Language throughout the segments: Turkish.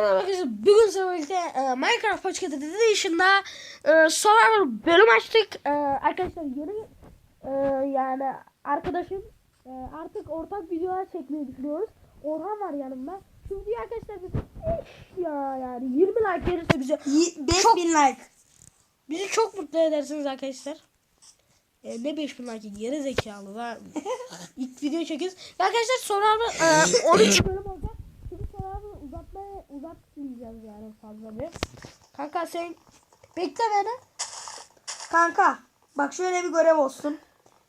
merhaba arkadaşlar. Bugün sizinle birlikte e, Minecraft Pocket Edition'da e, Survivor bölüm açtık. E, arkadaşlar yeni e, yani arkadaşım e, artık ortak videolar çekmeyi düşünüyoruz. Orhan var yanımda. Şu videoyu arkadaşlar biz ya yani 20 like gelirse bize 5000 like. bizi çok mutlu edersiniz arkadaşlar. E, ne 5000 like geri zekalı da ilk video çekiyoruz. Arkadaşlar Survivor e, 13 bölüm olacak. Uzatmayacağız yani fazla bir. Kanka sen bekle beni. Kanka bak şöyle bir görev olsun.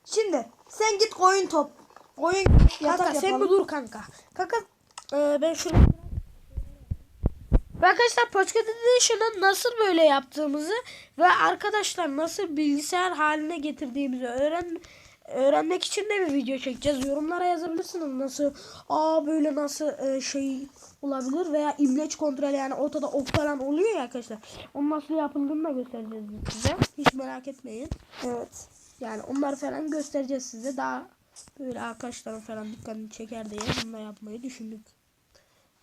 Şimdi sen git koyun top. Koyun yatak Kanka sen bir dur kanka. Kanka e, ben şunu ve arkadaşlar Pocket Edition'ı nasıl böyle yaptığımızı ve arkadaşlar nasıl bilgisayar haline getirdiğimizi öğren öğrenmek için de bir video çekeceğiz. Yorumlara yazabilirsiniz nasıl aa böyle nasıl e, şey olabilir veya imleç kontrolü yani ortada ok falan oluyor ya arkadaşlar. Onun nasıl yapıldığını da göstereceğiz size. Hiç merak etmeyin. Evet. Yani onları falan göstereceğiz size. Daha böyle arkadaşların falan dikkatini çeker diye bunu yapmayı düşündük.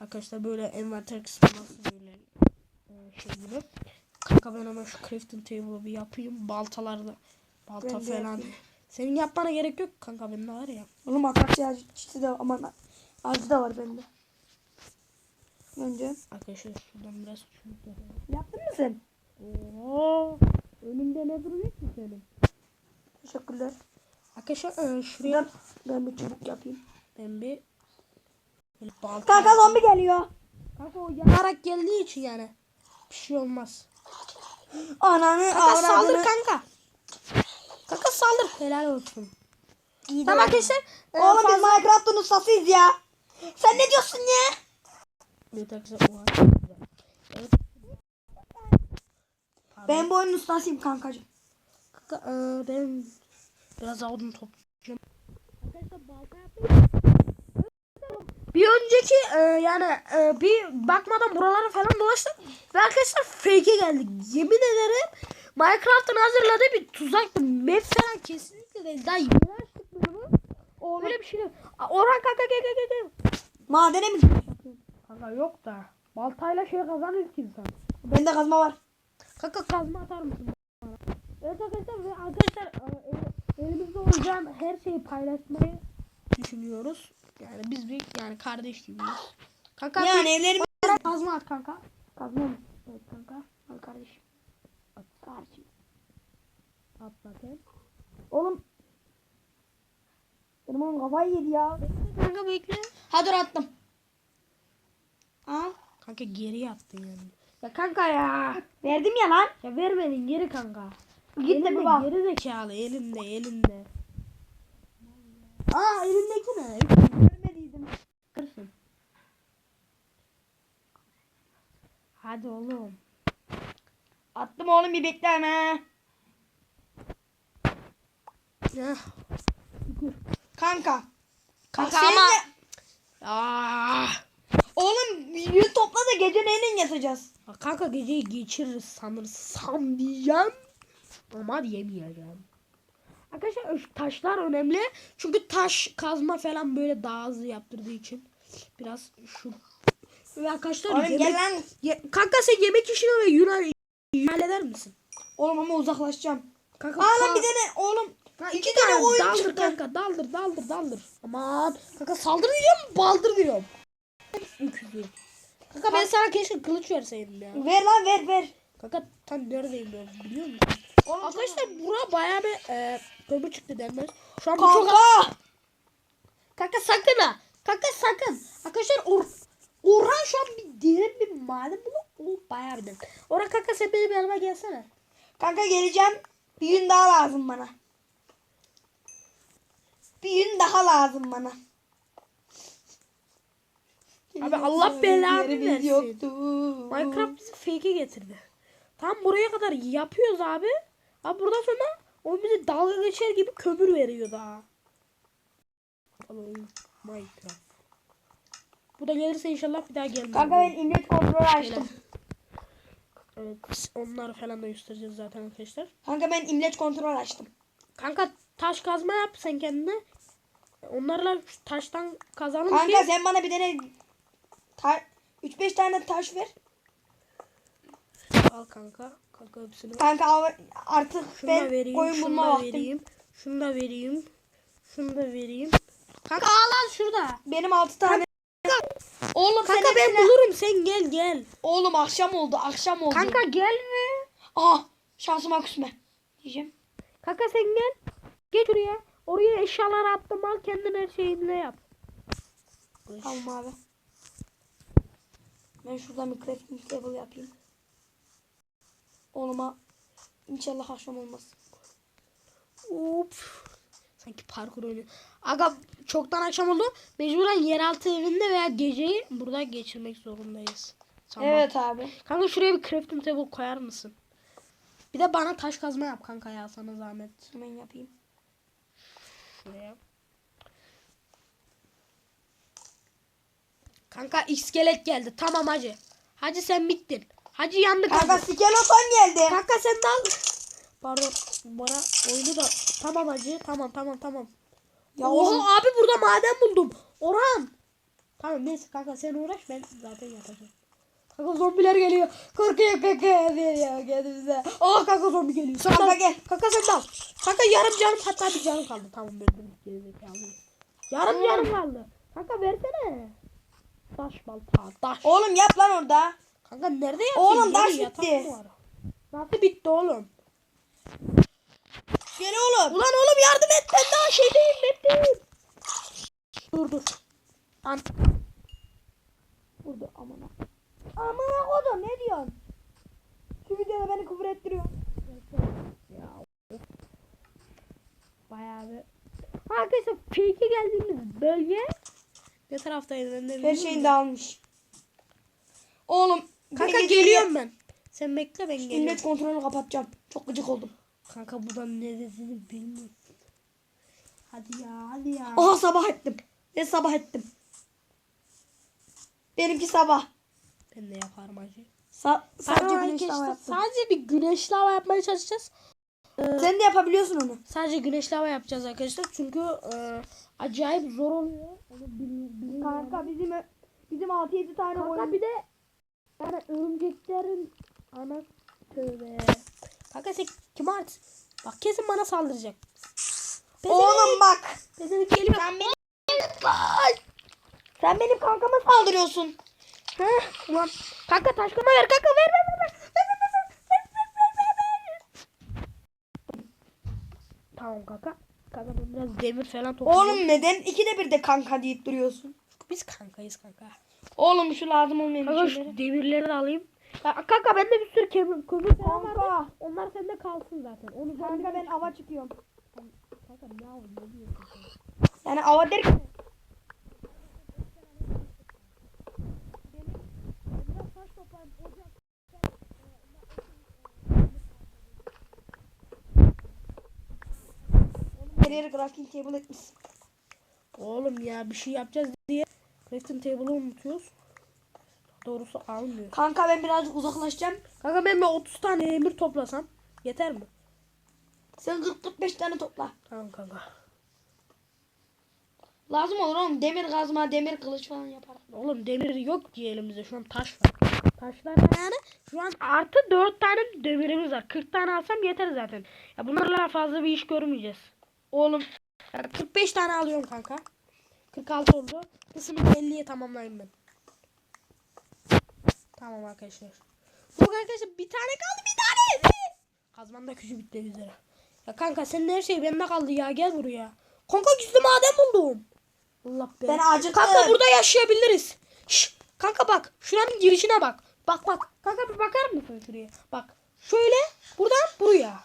Arkadaşlar böyle envanter kısmı nasıl böyle e, şey gibi. Kanka ben hemen şu crafting table'ı bir yapayım. Baltalarla balta Ben falan. yapayım. Senin yapmana gerek yok kanka bende var ya. Oğlum akasya çiti de aman acı da var bende. Önce. Arkadaşlar şuradan biraz şunu. Yaptın mı sen? Oo, önünde ne duruyor ki senin? Teşekkürler. Arkadaşlar e, şuraya Ben, ben bir çubuk yapayım. ben bir balta Kanka zombi geliyor. Kanka o yanarak geldiği için yani bir şey olmaz. Ananı Kanka saldır avradını. kanka. Saldır. Helal olsun. İyi Tamam arkadaşlar. e, Oğlum biz fazla- Minecraft'ın ustasıyız ya. Sen ne diyorsun ya? Evet arkadaşlar. Evet. Ben bu oyunun ustasıyım kankacığım. Kanka, e, ben biraz daha odun toplayacağım. Arkadaşlar balta yapayım. Bir önceki e, yani e, bir bakmadan buraları falan dolaştık ve arkadaşlar fake'e geldik. Yemin ederim Minecraft'ın hazırladığı bir tuzaktı. Map falan kesinlikle değil. Daha yeni açtık bölümü. Öyle bir şey yok. Orhan kanka gel gel gel. gel. Madene mi gidiyorsun? Kanka yok da. Baltayla şey kazanır ki insan. Bende kazma var. Kanka kazma atar mısın bana? Evet arkadaşlar ve arkadaşlar e, elimizde olacağın her şeyi paylaşmayı düşünüyoruz. Yani biz bir yani kardeş gibiyiz. Kanka Yani bir evlerimi kazma at kanka. kazma mı? Evet kanka. Al kardeşim. At. Kardeşim. At bakayım. Oğlum. Benim oğlum kafayı yedi ya. Kanka bekle. Ha dur attım. Ha? Kanka geri attın yani. Ya kanka ya. Verdim ya lan. Ya vermedin geri kanka. Git de bir bak. Geri zekalı elinde elinde. Aa elindeki ne? Görmediydim. Kırsın. Hadi oğlum. Attım oğlum bir bekle hemen. Ya. Kanka. Kanka Bak ama. de- Aa. Oğlum yün topla da gece neyle yatacağız? Ya Kanka geceyi geçiririz sanırsam diyeceğim. Ama diyemeyeceğim. Arkadaşlar taşlar önemli. Çünkü taş kazma falan böyle daha hızlı yaptırdığı için. Biraz şu. Ve arkadaşlar Oğlum yemek... gel lan. Ye- Kanka sen yemek işini ve Yunan halleder misin? Oğlum ama uzaklaşacağım. Kanka Aa lan bir tane oğlum. Ha, iki iki tane tane oyun daldır çıktı. kanka daldır daldır daldır. Aman kanka saldır diyorum baldır diyorum. Öküzü. Kanka ben sana keşke kılıç verseydim ya. Ver lan ver ver. Kanka tam neredeyim ben biliyor musun? Oğlum Arkadaşlar bura bayağı bir e, kömür çıktı denmez. Şu an bu çok Kanka. Kanka sakın ha. Kanka sakın. Arkadaşlar Or Orhan şu an bir derin bir maden bulu. O bayağı bir derin. Orhan kanka sen benim yanıma gelsene. Kanka geleceğim. Bir yün daha lazım bana. Bir yün daha lazım bana. Abi Allah belanı versin. yoktu. Minecraft bizi fake'e getirdi. Tam buraya kadar yapıyoruz abi. Abi buradan sonra o bize dalga geçer gibi kömür veriyor daha. Minecraft. Bu da gelirse inşallah bir daha gelmez. Kanka ben imleç kontrolü açtım. Evet onları falan da göstereceğiz zaten arkadaşlar. Kanka ben imleç kontrol açtım. Kanka taş kazma yap sen kendine. Onlarla taştan kazalım Kanka ki. sen bana bir tane ta- 3-5 tane taş ver. Al kanka. Kanka hepsini. Kanka av- artık Şunu ben vereyim. koyun bulma vaktim. vereyim. Şunu da vereyim. Şunu da vereyim. Kanka al al şurada. Benim 6 tane. Oğlum sen Kanka ben hepsine- bulurum sen gel gel. Oğlum akşam oldu akşam oldu. Kanka gelme. Aha şansıma küsme. Diyeceğim. Kanka sen gel. Geç oraya. Oraya eşyaları attım al kendin her şeyini yap. Tamam abi. Ben şuradan bir crafting table yapayım. Oğluma inşallah akşam olmaz. Hop. Sanki parkur oynuyor. Aga çoktan akşam oldu. Mecburen yeraltı evinde veya geceyi burada geçirmek zorundayız. Tamam. Evet abi. Kanka şuraya bir crafting table koyar mısın? Bir de bana taş kazma yap kanka ya sana zahmet. Hemen yapayım. Şuraya. Kanka iskelet geldi. Tamam hacı. Hacı sen bittin. Hacı yandı kanka. Skeleton geldi. Kanka sen al. Pardon bana oyunu da tamam hacı tamam tamam tamam. Ya oğlum. abi burada maden buldum. Orhan. Tamam neyse kanka sen uğraş ben zaten yapacağım. Kanka zombiler geliyor. Korkuyor kanka geliyor kendimize. Aa kanka zombi geliyor. Sen Kanka gel. Kanka sen de al. Kanka yarım canım hatta bir canım kaldı. Tamam öldüm. Gerizekalı. Yarım canım kaldı. Kanka versene. Taş balta taş. Oğlum yap lan orada. Kanka nerede yatayım? Oğlum, taş bitti. Nasıl bitti oğlum? Gel oğlum. Ulan oğlum yardım et ben daha şeydeyim bekleyeyim. Dur dur. An Burada. Aman ha oğlum ne diyorsun? Şu videoda beni küfür ettiriyor. ya. Bayağı bir. Arkadaşlar fake'e geldiğimiz bölge ne taraftaydı ben de Her şeyini de almış. Oğlum. Kanka geliyorum ben. Sen bekle ben geliyorum. İnternet kontrolünü kapatacağım. Çok gıcık oldum. Kanka buradan ne dediğini bilmiyorum. Hadi ya hadi ya. Oha sabah ettim. Ben sabah ettim. Benimki sabah. Ben de yaparım hacı. Sa sadece Tamam güneş hava yaptım. Sadece bir güneşli hava yapmaya çalışacağız. Sen de yapabiliyorsun onu. Sadece güneşli hava yapacağız arkadaşlar. Çünkü e, acayip zor oluyor. Kanka bizim bizim 6-7 tane Kanka oyun. bir de yani örümceklerin ana tövbe. Kanka sen kim art? Bak kesin bana saldıracak. Oğlum bak. Pezevenk geliyor. Sen benim Sen benim kankama saldırıyorsun. Heh, ulan. Kanka taşkınma ver kanka ver ver ver. ver. Tamam kanka. Kanka ben biraz demir falan toplayacağım. Oğlum neden ikide bir de kanka deyip duruyorsun? Biz kankayız kanka. Oğlum şu lazım olmayan Kanka şeyleri. şu demirleri de alayım. Ya, kanka bende bir sürü kömür, kömür falan Kanka. var. da Onlar sende kalsın zaten. Onu Kanka ben ava çıkıyorum. Kanka ne yapayım ne diyorsun? Yani ava derken her yeri crafting table etmişsin. Oğlum ya bir şey yapacağız diye crafting table'ı unutuyoruz. Doğrusu almıyor. Kanka ben birazcık uzaklaşacağım. Kanka ben bir 30 tane demir toplasam yeter mi? Sen 40-45 tane topla. Tamam kanka. Lazım olur oğlum. Demir kazma, demir kılıç falan yaparım. Oğlum demir yok ki elimizde şu an taş var. Taşlar yani şu an artı 4 tane demirimiz var. 40 tane alsam yeter zaten. Ya bunlarla fazla bir iş görmeyeceğiz. Oğlum ya 45 tane alıyorum kanka. 46 oldu. Kısmı 50'ye tamamlayayım ben. Tamam arkadaşlar. Yok arkadaşlar bir tane kaldı bir tane. Kazman da küçük bitti üzere. Ya kanka senin her şey bende kaldı ya gel buraya. Kanka gizli maden buldum. Allah be. Ben acıktım. Kanka burada yaşayabiliriz. Şş, kanka bak şuranın girişine bak. Bak bak. Kanka bir bakar mısın şuraya? Bak. Şöyle buradan buraya.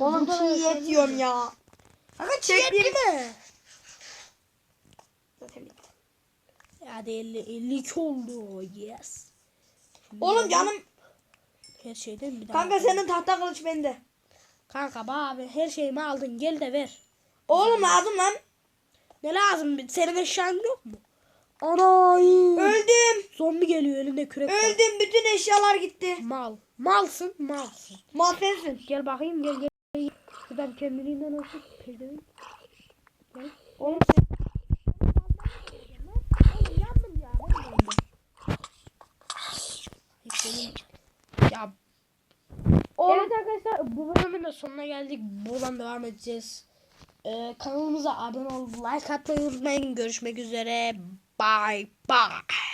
Oğlum çiğ yiyorum ya. Kanka çiğ mi? Zaten bitti. Hadi 50, 52 oldu. Yes. Şimdi Oğlum canım. Her şeyden bir daha. Kanka senin tahta kılıç bende. Kanka bak abi her şeyimi aldın gel de ver. Oğlum lazım lan. Ne lazım? Senin eşyan yok mu? Ana. Öldüm. Zombi geliyor elinde kürek var. Öldüm. Bütün eşyalar gitti. Mal. Malsın malsın. Mal sensin. Gel bakayım gel gel. gel. Şuradan kendiliğinden olsun. Pezevenk. Gel. Oğlum Oğlum yandım ya. ben de yandım. Ya Oğlum Evet arkadaşlar bu bölümün de sonuna geldik. Buradan devam edeceğiz. Ee, kanalımıza abone olup like atmayı unutmayın. Görüşmek üzere. Bye bye.